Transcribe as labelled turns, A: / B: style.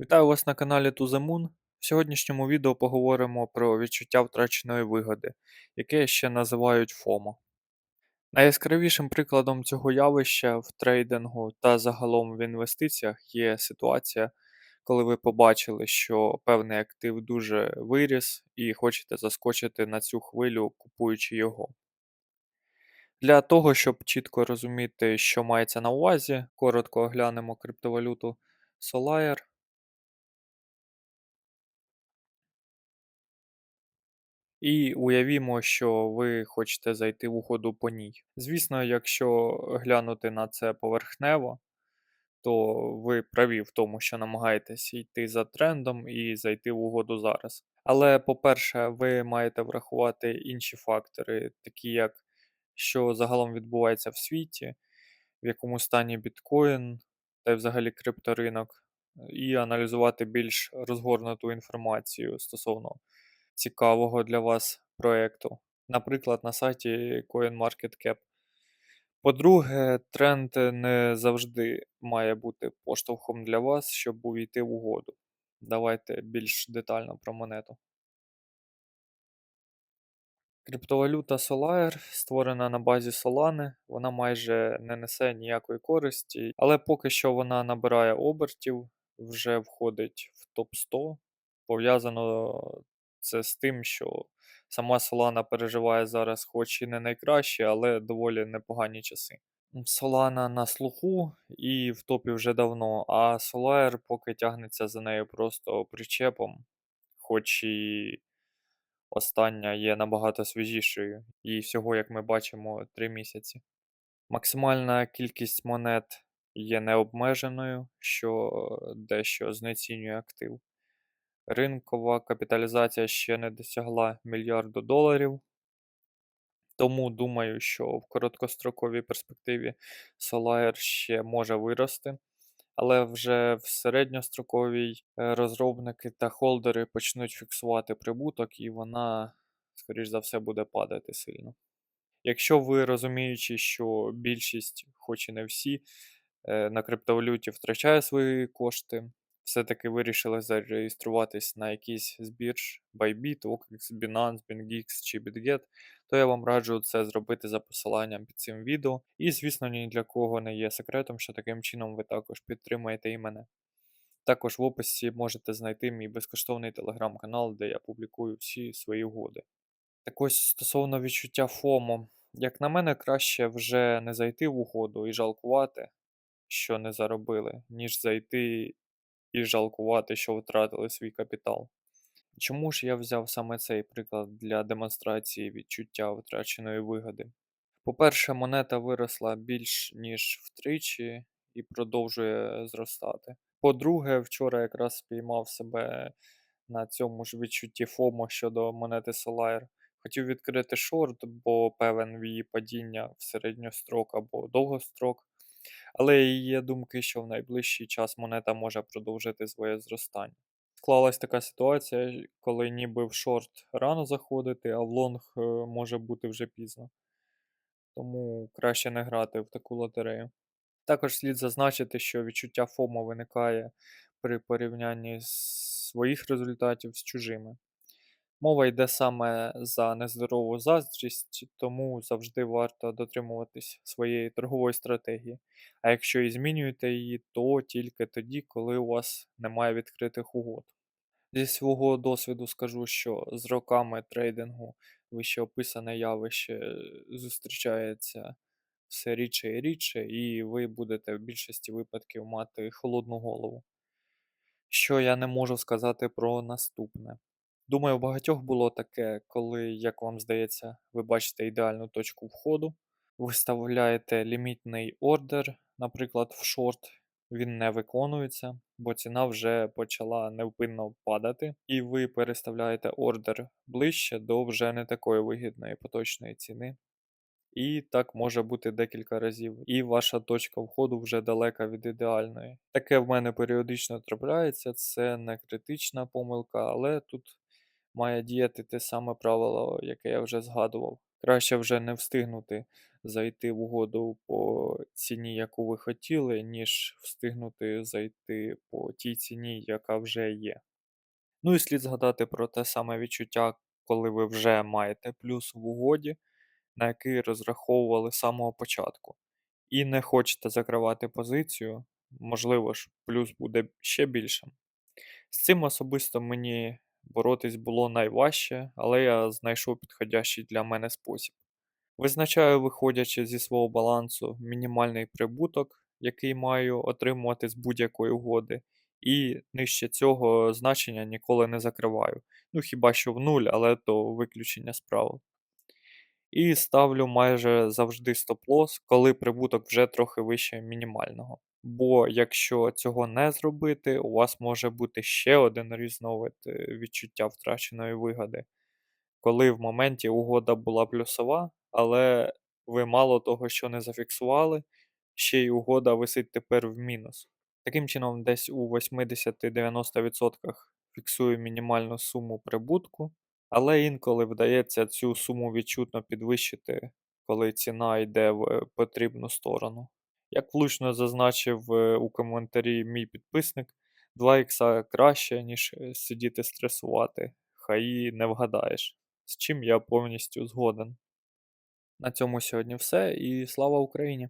A: Вітаю вас на каналі Moon. В сьогоднішньому відео поговоримо про відчуття втраченої вигоди, яке ще називають FOMO. Найяскравішим прикладом цього явища в трейдингу та загалом в інвестиціях є ситуація, коли ви побачили, що певний актив дуже виріс і хочете заскочити на цю хвилю, купуючи його. Для того, щоб чітко розуміти, що мається на увазі, коротко оглянемо криптовалюту Solire. І уявімо, що ви хочете зайти в угоду по ній. Звісно, якщо глянути на це поверхнево, то ви праві в тому, що намагаєтесь йти за трендом і зайти в угоду зараз. Але, по-перше, ви маєте врахувати інші фактори, такі як що загалом відбувається в світі, в якому стані біткоін та й взагалі крипторинок, і аналізувати більш розгорнуту інформацію стосовно цікавого для вас проєкту, наприклад, на сайті CoinMarketCap. По-друге, тренд не завжди має бути поштовхом для вас, щоб увійти в угоду. Давайте більш детально про монету. Криптовалюта Solare створена на базі Solana, вона майже не несе ніякої користі, але поки що вона набирає обертів, вже входить в топ 100. Пов'язано це з тим, що сама Solana переживає зараз, хоч і не найкращі, але доволі непогані часи. Solana на слуху і в топі вже давно, а Solare поки тягнеться за нею просто причепом, хоч і остання є набагато свіжішою, і всього, як ми бачимо, 3 місяці. Максимальна кількість монет є необмеженою, що дещо знецінює актив. Ринкова капіталізація ще не досягла мільярду доларів. Тому думаю, що в короткостроковій перспективі Solare ще може вирости. Але вже в середньостроковій е, розробники та холдери почнуть фіксувати прибуток, і вона, скоріш за все, буде падати сильно. Якщо ви розуміючи, що більшість, хоч і не всі, е, на криптовалюті втрачає свої кошти, все-таки вирішили зареєструватись на якийсь з бірж Bybit, OKX, Binance, BingX чи BitGet, то я вам раджу це зробити за посиланням під цим відео. І, звісно, ні для кого не є секретом, що таким чином ви також підтримаєте і мене. Також в описі можете знайти мій безкоштовний телеграм-канал, де я публікую всі свої угоди. Так ось стосовно відчуття FOMO, як на мене, краще вже не зайти в угоду і жалкувати, що не заробили, ніж зайти і жалкувати, що втратили свій капітал. Чому ж я взяв саме цей приклад для демонстрації відчуття втраченої вигоди? По-перше, монета виросла більш ніж втричі і продовжує зростати. По-друге, вчора якраз спіймав себе на цьому ж відчутті ФОМО щодо монети Solire. Хотів відкрити шорт, бо певен в її падіння в середньострок або довгострок. Але є думки, що в найближчий час монета може продовжити своє зростання. Склалась така ситуація, коли ніби в шорт рано заходити, а в лонг е, може бути вже пізно. Тому краще не грати в таку лотерею. Також слід зазначити, що відчуття ФОМО виникає при порівнянні своїх результатів з чужими. Мова йде саме за нездорову заздрість, тому завжди варто дотримуватись своєї торгової стратегії. А якщо і змінюєте її, то тільки тоді, коли у вас немає відкритих угод. Зі свого досвіду скажу, що з роками трейдингу вище описане явище зустрічається все рідше і рідше, і ви будете в більшості випадків мати холодну голову. Що я не можу сказати про наступне. Думаю, у багатьох було таке, коли, як вам здається, ви бачите ідеальну точку входу, виставляєте лімітний ордер, наприклад, в шорт, він не виконується, бо ціна вже почала невпинно падати, і ви переставляєте ордер ближче до вже не такої вигідної поточної ціни. І так може бути декілька разів. І ваша точка входу вже далека від ідеальної. Таке в мене періодично трапляється, це не критична помилка, але тут має діяти те саме правило, яке я вже згадував. Краще вже не встигнути зайти в угоду по ціні, яку ви хотіли, ніж встигнути зайти по тій ціні, яка вже є. Ну і слід згадати про те саме відчуття, коли ви вже маєте плюс в угоді, на який розраховували з самого початку, і не хочете закривати позицію, можливо ж, плюс буде ще більшим. З цим особисто мені боротись було найважче, але я знайшов підходящий для мене спосіб. Визначаю, виходячи зі свого балансу, мінімальний прибуток, який маю отримувати з будь-якої угоди, і нижче цього значення ніколи не закриваю. Ну хіба що в нуль, але то виключення з правил. І ставлю майже завжди стоп-лосс, коли прибуток вже трохи вище мінімального. Бо якщо цього не зробити, у вас може бути ще один різновид е, відчуття втраченої вигоди, коли в моменті угода була плюсова, але ви мало того, що не зафіксували, ще й угода висить тепер в мінус. Таким чином, десь у 80-90% фіксую мінімальну суму прибутку, але інколи вдається цю суму відчутно підвищити, коли ціна йде в е, потрібну сторону. Як влучно зазначив е, у коментарі мій підписник, 2 ікса краще, ніж е, сидіти стресувати, хай і не вгадаєш, з чим я повністю згоден. На цьому сьогодні все і слава Україні!